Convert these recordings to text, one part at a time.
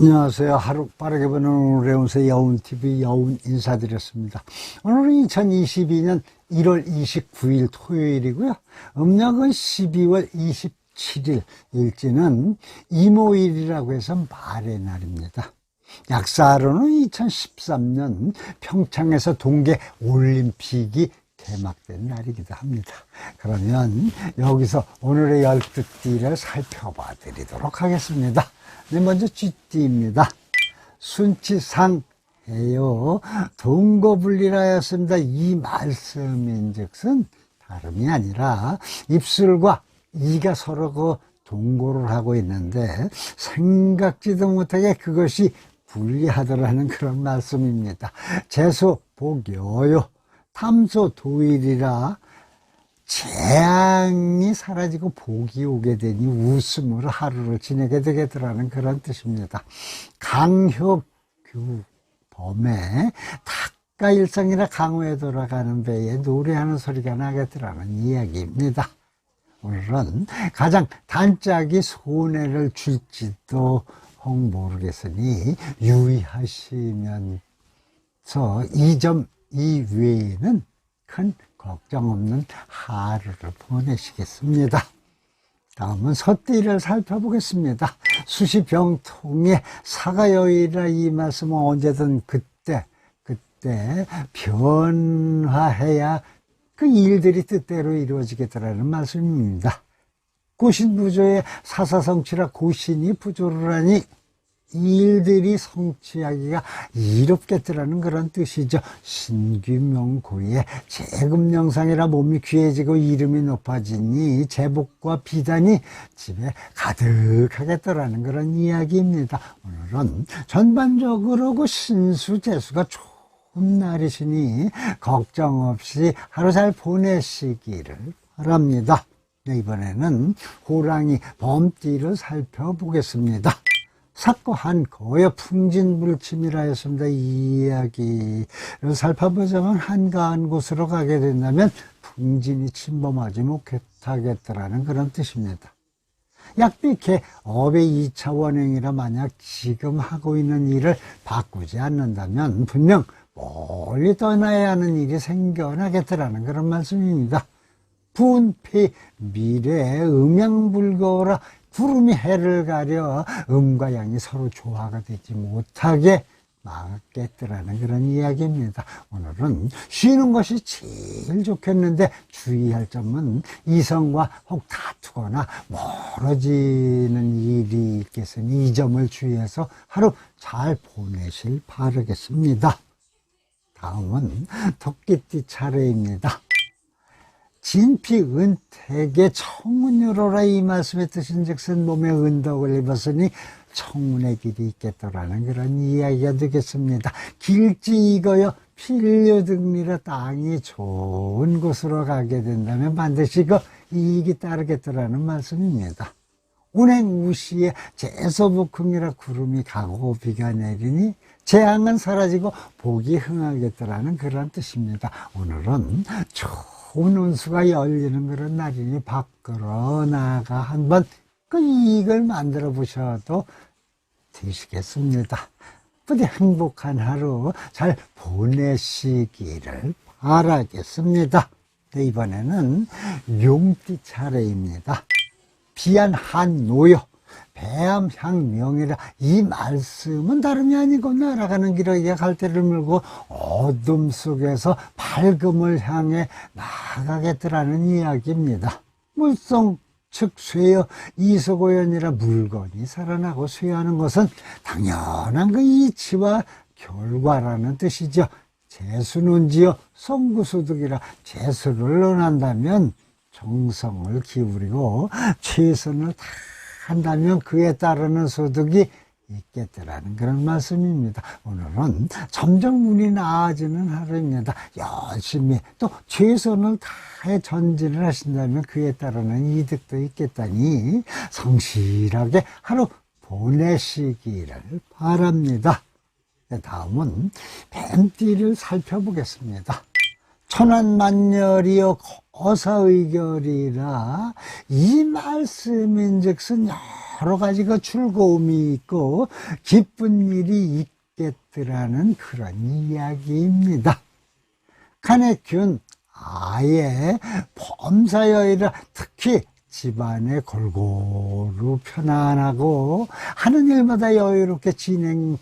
안녕하세요. 하루 빠르게 보는 운세 여운TV 여운 인사드렸습니다. 오늘은 2022년 1월 29일 토요일이고요. 음력은 12월 27일, 일지는 이모일이라고 해서 말의 날입니다. 약사로는 2013년 평창에서 동계 올림픽이 개막된 날이기도 합니다. 그러면 여기서 오늘의 열뜻띠를 살펴봐 드리도록 하겠습니다. 네, 먼저 쥐띠입니다. 순치상 해요. 동거분리라였습니다. 이 말씀인즉슨 다름이 아니라 입술과 이가 서로 그 동거를 하고 있는데 생각지도 못하게 그것이 분리하더라는 그런 말씀입니다. 재수 복여요. 탐소 도일이라 재앙이 사라지고 복이 오게 되니 웃음으로 하루를 지내게 되겠더라는 그런 뜻입니다. 강효규 범에 닭가 일상이라 강호에 돌아가는 배에 노래하는 소리가 나겠더라는 이야기입니다. 오늘은 가장 단짝이 손해를 줄지도 모르겠으니 유의하시면서 이점 이 외에는 큰 걱정 없는 하루를 보내시겠습니다. 다음은 서띠를 살펴보겠습니다. 수시병통의 사가요일이라 이 말씀은 언제든 그때 그때 변화해야 그 일들이 뜻대로 이루어지겠다라는 말씀입니다. 고신 부조의 사사성취라 고신이 부조를 하니 일들이 성취하기가 이롭겠더라는 그런 뜻이죠. 신규명고의 재금영상이라 몸이 귀해지고 이름이 높아지니 제복과 비단이 집에 가득하겠더라는 그런 이야기입니다. 오늘은 전반적으로 그 신수 재수가 좋은 날이시니 걱정 없이 하루 잘 보내시기를 바랍니다. 네, 이번에는 호랑이 범띠를 살펴보겠습니다. 삭고한 거여 풍진불침이라 했습니다. 이 이야기를 살펴보자면 한가한 곳으로 가게 된다면 풍진이 침범하지 못하겠다라는 그런 뜻입니다. 약비케 업의 2차 원행이라 만약 지금 하고 있는 일을 바꾸지 않는다면 분명 멀리 떠나야 하는 일이 생겨나겠다라는 그런 말씀입니다. 분피 미래 음양불거라 구름이 해를 가려 음과 양이 서로 조화가 되지 못하게 막겠더라는 그런 이야기입니다. 오늘은 쉬는 것이 제일 좋겠는데 주의할 점은 이성과 혹 다투거나 멀어지는 일이 있겠으니 이 점을 주의해서 하루 잘 보내실 바라겠습니다. 다음은 토끼띠 차례입니다. 진피 은택의 청운유로라 이 말씀의 뜻인 즉슨 몸에 은덕을 입었으니 청운의 길이 있겠더라는 그런 이야기가 되겠습니다. 길지 이거요 필요등리라 땅이 좋은 곳으로 가게 된다면 반드시 그 이익이 따르겠더라는 말씀입니다. 운행무시에 재소복흥이라 구름이 가고 비가 내리니 재앙은 사라지고 복이 흥하겠더라는 그런 뜻입니다. 오늘은 좋 은 운수가 열리는 그런 날이니 밖으로 나가 한번 그 이익을 만들어 보셔도 되시겠습니다. 부디 행복한 하루 잘 보내시기를 바라겠습니다. 네, 이번에는 용띠 차례입니다. 비안 한 노여 배암향 명이라 이 말씀은 다름이 아니고 날아가는 길에 갈대를 물고 어둠 속에서 밝음을 향해 나가겠더라는 이야기입니다. 물성 즉 쇠여 이소고연이라 물건이 살아나고 쇠하는 것은 당연한 그 이치와 결과라는 뜻이죠. 재수는지요 성구소득이라 재수를 논한다면 정성을 기울이고 최선을 다 한다면 그에 따르는 소득이 있겠더라는 그런 말씀입니다. 오늘은 점점 운이 나아지는 하루입니다. 열심히 또 최선을 다해 전진을 하신다면 그에 따르는 이득도 있겠다니 성실하게 하루 보내시기를 바랍니다. 네, 다음은 뱀띠를 살펴보겠습니다. 천안만열이여 어사의결이라 이 말씀인즉슨 여러 가지 그 즐거움이 있고 기쁜 일이 있겠더라는 그런 이야기입니다. 간의 균 아예 범사여이라 특히 집안에 골고루 편안하고 하는 일마다 여유롭게 진행되는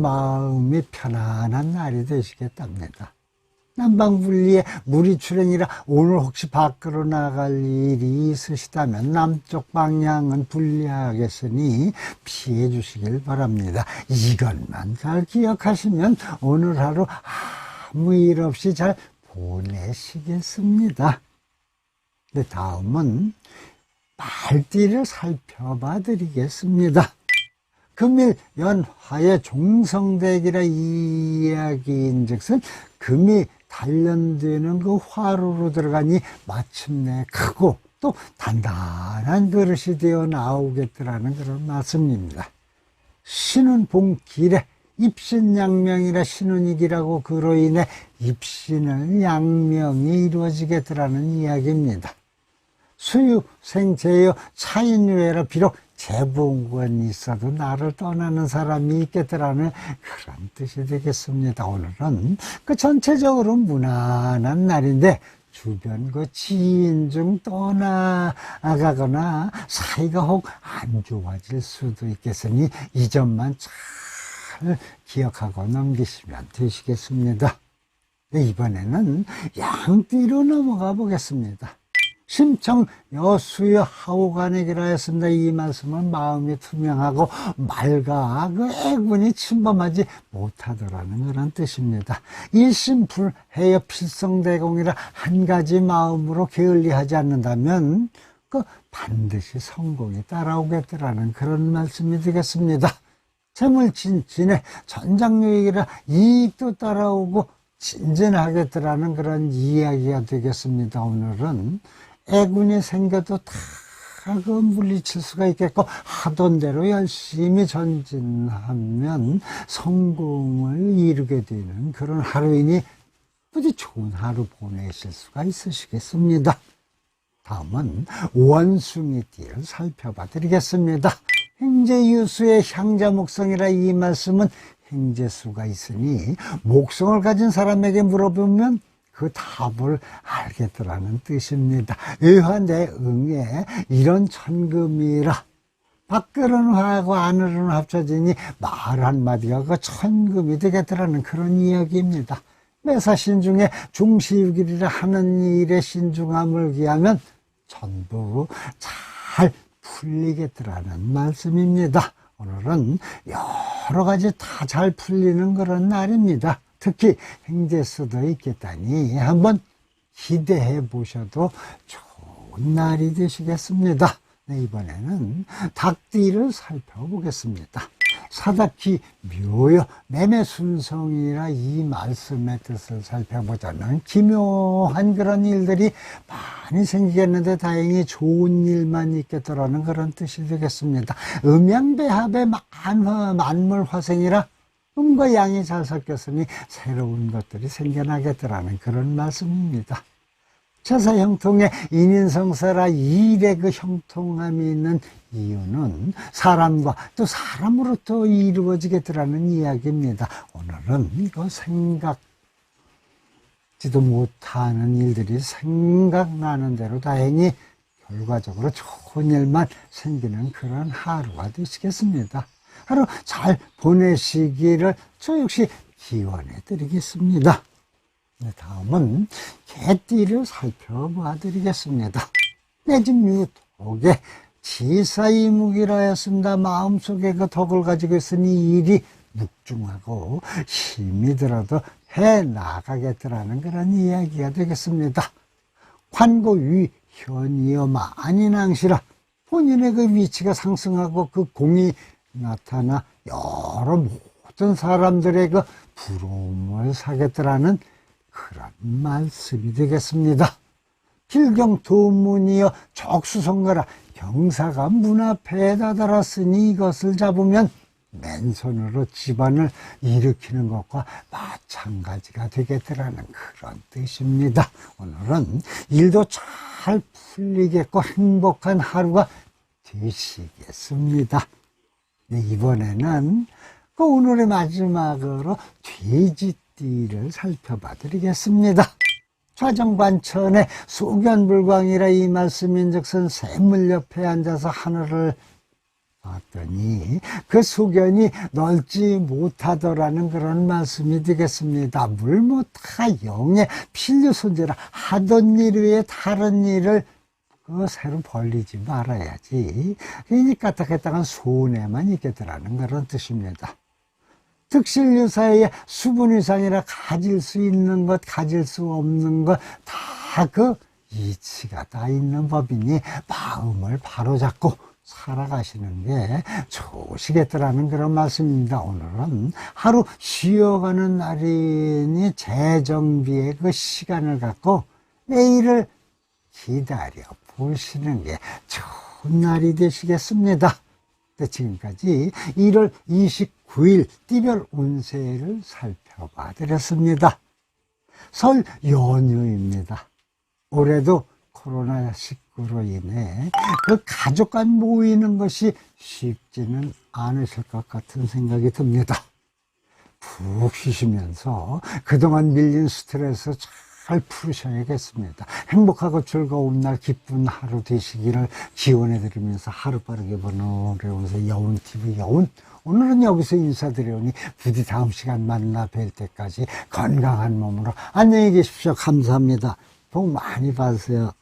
마음이 편안한 날이 되시겠답니다. 남방분리에 물이 출행이라 오늘 혹시 밖으로 나갈 일이 있으시다면 남쪽 방향은 불리하겠으니 피해 주시길 바랍니다. 이것만 잘 기억하시면 오늘 하루 아무 일 없이 잘 보내시겠습니다. 네, 다음은 말띠를 살펴봐 드리겠습니다. 금일 연화의 종성대기라 이야기인 즉슨 금이 단련되는 그 화로로 들어가니 마침내 크고 또 단단한 그릇이 되어 나오겠더라는 그런 말씀입니다. 신은 봉길에 입신양명이라 신운이기라고 그로 인해 입신을 양명이 이루어지겠더라는 이야기입니다. 수유, 생제여, 차인유해라 비록 재봉권이 있어도 나를 떠나는 사람이 있겠더라는 그런 뜻이 되겠습니다. 오늘은 그 전체적으로 무난한 날인데 주변 그 지인 중 떠나가거나 사이가 혹 안 좋아질 수도 있겠으니 이 점만 잘 기억하고 넘기시면 되시겠습니다. 네, 이번에는 양띠로 넘어가 보겠습니다. 심청 여수여 하오간에기라 했습니다. 이 말씀은 마음이 투명하고 맑아 그 애군이 침범하지 못하더라는 그런 뜻입니다. 일심불해여 필성대공이라 한 가지 마음으로 게을리하지 않는다면 그 반드시 성공이 따라오겠더라는 그런 말씀이 되겠습니다. 재물진진에 전장유익이라 이익도 따라오고 진진하겠더라는 그런 이야기가 되겠습니다. 오늘은 애군이 생겨도 다 그 물리칠 수가 있겠고 하던 대로 열심히 전진하면 성공을 이루게 되는 그런 하루이니 부디 좋은 하루 보내실 수가 있으시겠습니다. 다음은 원숭이 띠를 살펴봐 드리겠습니다. 행제 유수의 향자 목성이라 이 말씀은 행제수가 있으니 목성을 가진 사람에게 물어보면 그 답을 알겠더라는 뜻입니다. 의화내 응에 이런 천금이라 밖으로는 화하고 안으로는 합쳐지니 말 한마디가 그 천금이 되겠더라는 그런 이야기입니다. 매사 신 중에 중시유길이라 하는 일에 신중함을 기하면 전부 잘 풀리겠더라는 말씀입니다. 오늘은 여러 가지 다 잘 풀리는 그런 날입니다. 특히 행제수도 있겠다니 한번 기대해 보셔도 좋은 날이 되시겠습니다. 네, 이번에는 닭띠를 살펴보겠습니다. 사다키 묘여 매매 순성이라 이 말씀의 뜻을 살펴보자면 기묘한 그런 일들이 많이 생기겠는데 다행히 좋은 일만 있겠더라는 그런 뜻이 되겠습니다. 음양배합의 만물화생이라 음과 양이 잘 섞였으니 새로운 것들이 생겨나겠더라는 그런 말씀입니다. 제사 형통에 인인성사라 일의 그 형통함이 있는 이유는 사람과 또 사람으로부터 이루어지겠더라는 이야기입니다. 오늘은 이거 생각지도 못하는 일들이 생각나는 대로 다행히 결과적으로 좋은 일만 생기는 그런 하루가 되시겠습니다. 하루 잘 보내시기를 저 역시 기원해 드리겠습니다. 네, 다음은 개띠를 살펴봐 드리겠습니다. 내집 유 독에 지사이묵이라 했습니다. 마음속에 그 덕을 가지고 있으니 일이 묵중하고 힘이 들어도 해 나가겠더라는 그런 이야기가 되겠습니다. 관고 위 현이여 만인항시라 본인의 그 위치가 상승하고 그 공이 나타나 여러 모든 사람들의 그 부러움을 사겠더라는 그런 말씀이 되겠습니다. 필경 도문이여 적수성가라 경사가 문 앞에 다다랐으니 이것을 잡으면 맨손으로 집안을 일으키는 것과 마찬가지가 되겠더라는 그런 뜻입니다. 오늘은 일도 잘 풀리겠고 행복한 하루가 되시겠습니다. 네, 이번에는 그 오늘의 마지막으로 돼지띠를 살펴봐 드리겠습니다. 좌정반천에 소견불광이라 이 말씀인즉슨 샘물 옆에 앉아서 하늘을 봤더니 그 소견이 넓지 못하더라는 그런 말씀이 되겠습니다. 물 못하 영의 필요 손재라 하던 일 외에 다른 일을 그 새로 벌리지 말아야지. 그러니까 까딱했다간 손해만 있겠더라는 그런 뜻입니다. 득실유사의 수분 이상이라 가질 수 있는 것, 가질 수 없는 것, 다 그 이치가 다 있는 법이니 마음을 바로잡고 살아가시는 게 좋으시겠더라는 그런 말씀입니다. 오늘은 하루 쉬어가는 날이니 재정비의 그 시간을 갖고 내일을 기다려 보시는 게 좋은 날이 되시겠습니다. 네, 지금까지 1월 29일 띠별 운세를 살펴봐 드렸습니다. 설 연휴입니다. 올해도 코로나19로 인해 그 가족 간 모이는 것이 쉽지는 않으실 것 같은 생각이 듭니다. 푹 쉬시면서 그동안 밀린 스트레스 잘 푸르셔야겠습니다. 행복하고 즐거운 날 기쁜 하루 되시기를 기원해 드리면서 하루 빠르게 보는 어려운서 여운TV 여운 오늘은 여기서 인사드려오니 부디 다음 시간 만나 뵐 때까지 건강한 몸으로 안녕히 계십시오. 감사합니다. 복 많이 받으세요.